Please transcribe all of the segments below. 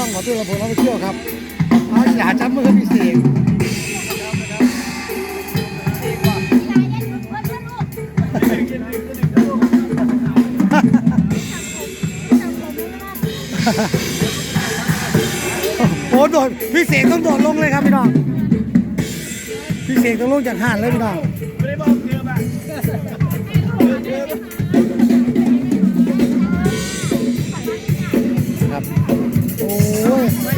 ช่องหมอตุ้ยระเบิดเราไปเที่ยวครับเอาอย่าจับมือพี่เสกโอ้โดดพี่เสกต้องโดดลงเลยครับพี่น้องพี่เสกต้องลงจากห่านเลยพี่น้องไม่ได้บอกเธอมา โ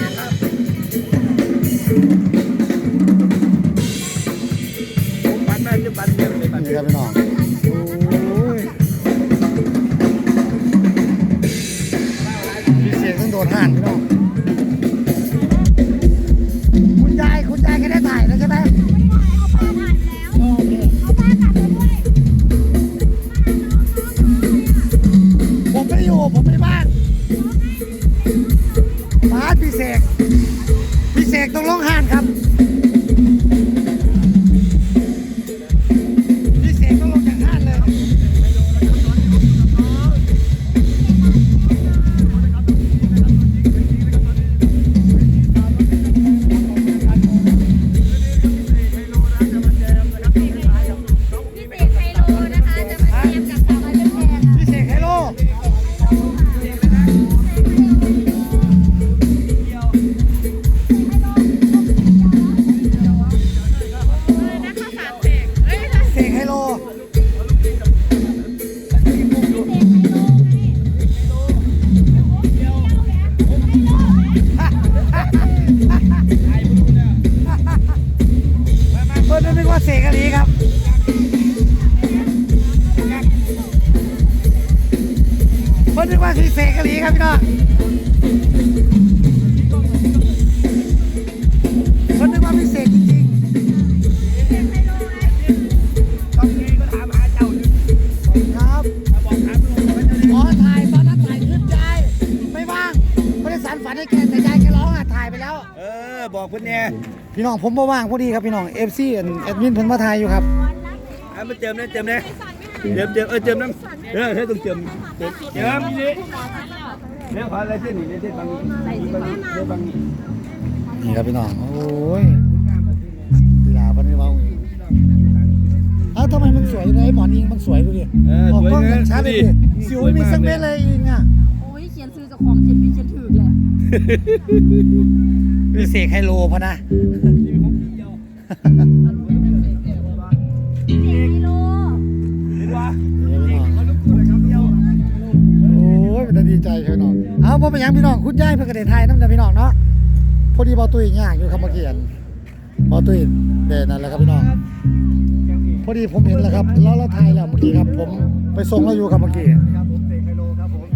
สีครับพี่น้องเพิ่นนึกว่าพี่เสกจริงต้องมีก็ถามหาเจ้าอยู่ๆครับบอกถามลุงว่าจะขอถ่ายตอนนั้นถ่ายคลิปยายไม่ว่างไม่ได้สารฝันให้แกแต่ยายแกร้องอะถ่ายไปแล้ว เออ บอกเพื่อนเนี่ยพี่น้องผมบ่ว่างพอดีครับพี่น้องเอฟซีแอดมินเพิ่นมาถ่ายอยู่ครับอะมาเจิมนะเจิมนะ เจิมเจิมเออเจิมน้ำเออให้ต้องเจิมเจิมเจิมนี่เรื่องขออะไรเส้นนี่เส้นบางนี่บางนี่เรื่องบางนี่นี่ครับพี่น้องโอ้ยลีลาเพิ่นนี่เว้าอีกเอ้าทำไมมันสวยเลยหมอนอิงมันสวยดูดิเออออกสวยกล้องนะอย่างชัดเลยดิสิวไม่มีสักเม็ดเลยอิงอะโอ้ยเขียนซื้อเจ้าของเขียนปีเขียนถือเลยพี่เสกไฮโลพะนะ เอาพ่อเป็นยังพี่น้องคุณยายเพื่อกระเด็นไทยน้ำเดพี่น้องเนาะพอดีบาตุ้ยยากอยู่ครับเมื่อกี้อันบาตุ้ยเด่นนั่นแหละครับพี่น้อง พอดีผมเห็นแล้วครับแล้วเราถ่ายแล้วเมื่อกี้ครับ ผมไปส่งเราอยู่ครับเมื่อกี้ครับผมเตะไฮโลครับผม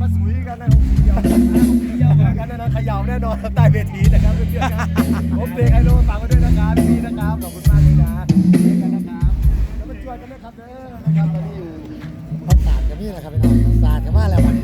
มาสุยกันนะครับเดี่ยวกันนะเขย่าแน่นอนใต้เวทีนะครับเพื่อนๆครับผมเตะไฮโลฝากไว้ด้วยนะครับพี่นะครับขอบคุณมากเลยนะเจอกันนะครับแล้วมาช่วยกันนะครับเด้อนะครับตอนนี้อยู่เขาสาดกันนี่แหละครับพี่น้องสาดกันมาแล้ววันนี้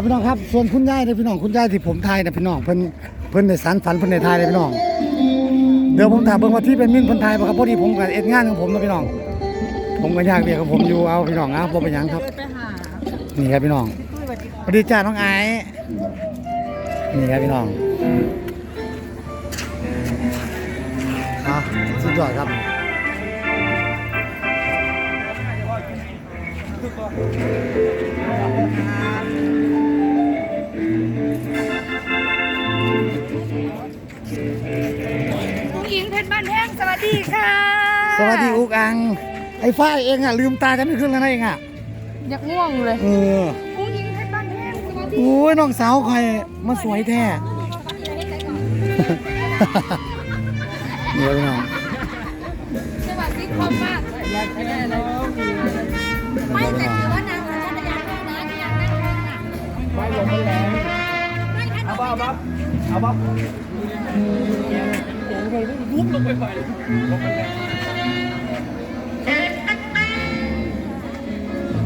เอาพี่น้องครับ ส่วนคุณยายเนี่ยพี่น้องคุณยายที่ผมทายนี่ยพี่น้องเพิ่นเพิ่นในสารฝันเพิ่นในทายเลยพี่น้อง เดี๋ยวผมถามเบิ่งว่าที่เป็นมิ่นเพิ่นทายบ่ครับพอดีผมกับเอ็ดงานของผมนะพี่น้อง ผมก็อยากเรียกของผมอยู่เอาพี่น้องนะบ่เป็นหยังครับ ไปหานี่ครับพี่น้องสวัสดีจ้าน้องไอซ์นี่ครับพี่น้องอะสุดยอดครับานแห้งสวัสดีค่ะ สวัสดีอุกอัง ไอ้ฝ้ายเองอะลืมตากันไม่ขึ้นแล้วนะเองอะอยากง่วงเลยเออผู้หญิงเพชรบ้านแห้งสวัสดีโอ้ยน้องสาวคอยมาสวยแท้นี่ครับพี่น้องสวัสดีคอมมากสไม่แต่ถือว่านางสัญชาตญาณของน้าที่ยังนั่งข้างหลังไม่ลงไม่แรงไม่ถ้าเอาป่ะเอา ป่ะเอาป่ะ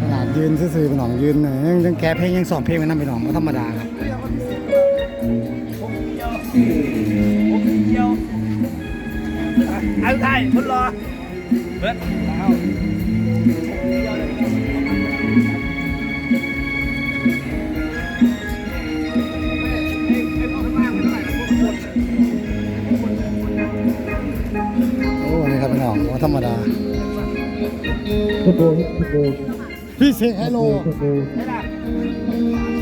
ขนาดยืนซื่อๆไปหน่องยืนเนี่ยยังยังแก้เพลงยังสอนเพลงไว้นั่นไปหน่องก็ธรรมดาครับเอาไทยคนรอเบิร์ด อ้นี่ครับพี่น้องไม่ธรรมดา พี่เสกไฮโล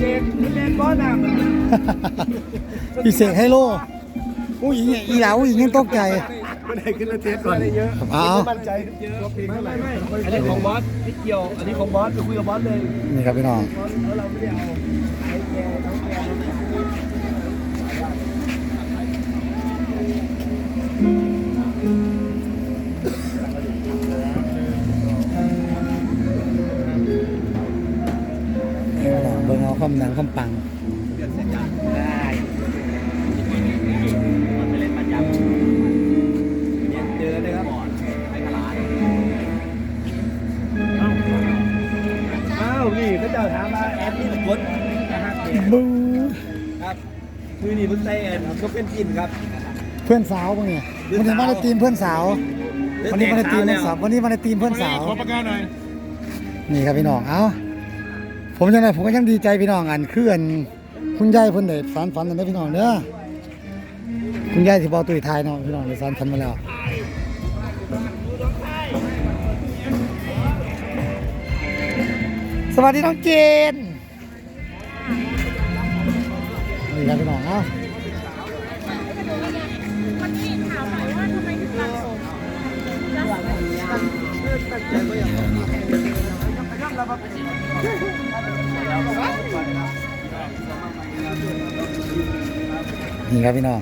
เด็กเล่นบอลน่ะพี่เสกไฮโลอุ้ยอีอีหลาอุ้ยยังตกใจไม่ได้ขึ้นมาเทสก่อนเยอะเอามั่นใจเยอะไม่ไม่ไม่อันนี้ของบอสไม่เกี่ยว อันนี้ของบอสไปคุยกับบอสเลย นี่ครับพี่น้องแล้วเราไม่ได้เอาไอ้แกน้องแก ดังความปังได้ไปเล่นประจำเนี่ยเจอเลยครับไปตลาดอ้าวนี่เขาเจ้าถามมาแอดนี่ตะกดนะฮะบูครับมือนี่เพิ่งใส่แอนก็เป็นกินครับ เพื่อนสาวปะเนี่ยวันนี้มาในทีมเพื่อนสาว วันนี้มาในทีมเพื่อนสาววันนี้มาในทีมเพื่อนสาวขอประกาศหน่อยนี่ครับพี่น้องเอ้า ผมยังไงผมก็ยังดีใจพี่น้องอันเคืออันคุณยายเพิ่นได้สารฝันอันนี้พี่น้องเด้อคุณยายที่บอตุยทายเนาะพี่น้องได้สารฝันมาแล้วสวัสดีน้องเจนนี่ครับพี่น้องเอ้าวันนี้ถามห น่อยว่าทำไมถึงรักผมนี่ครับพี่น้อง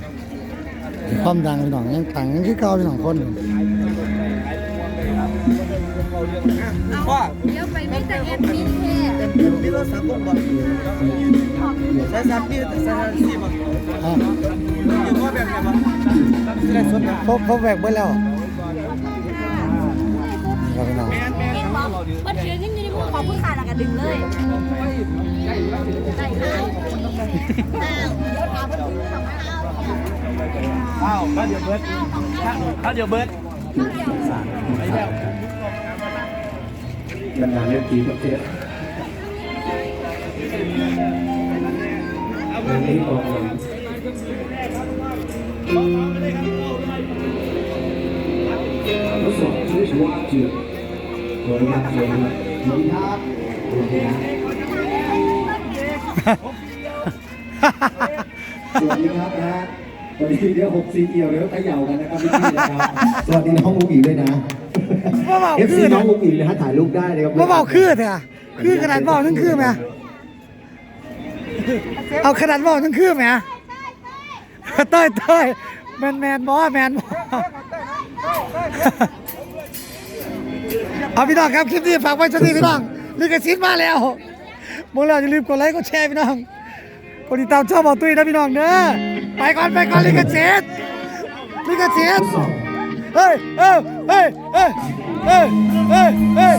ความดังพี่น้องยังตังยังคือเก่าพี่น้องคนว่าเดี๋ยวไปไม่แต่แอดมินแค่มีรถสามคนบ่ใช้สามปีใช้สามสี่บ่อะอยู่ว่าแบบไหนบ่จะได้สดนะพบพบแบกเบิ้แล้วนี่ครับพี่น้องเองบอกว่าถือขึ้นอยู่ในมือ ของผู้ขายแล้วก็ดึงเลยได้เลยอ้าวเดี๋ยวถามว่าถึงทำไมเอาอ้าวถ้าเดี๋ยวเบิร์ดถ้าเดี๋ยวเบิร์ดไปแล้วบรรดาเลือดทีประเทศอันนี้บอกเลยทดสอบช่วยชัวร์จุด สวัสดีครับสวัสดีครับสวัสดีครับสวัสดีครับสวัสดีครับนะฮะวันนี้เดี๋ยวหกสีเอี่ยวเดี๋ยวเขย่ากันนะครับพี่ๆนะครับสวัสดีน้องมุกอีกด้วยนะว่าเบาเอฟคืซีอน้อนะงมุกอีกนะฮะถ่ายรูปได้นะครับว่าเบาคือเถอะคือขนาดเบาทั้งคือไหมเอาขนาดเบาทั้งคือไหมเต้ยเต้ยแมนแมนบอแมนบอ เอาพี่น้องครับคลิปนี้ฝากไว้ชนี้พี่น้องลิขสิทธิ์มาแล้วโมเราอย่าลืมกดไลค์กดแชร์พี่น้องกดติดตามช่องบอกตุ้ยนะพี่น้องเด้อไปก่อนไปก่อนลิขสิทธิ์ลิขสิทธิ์ทดสอบเฮ้ยเอ้ยเฮ้ยเฮ้ยเฮ้ย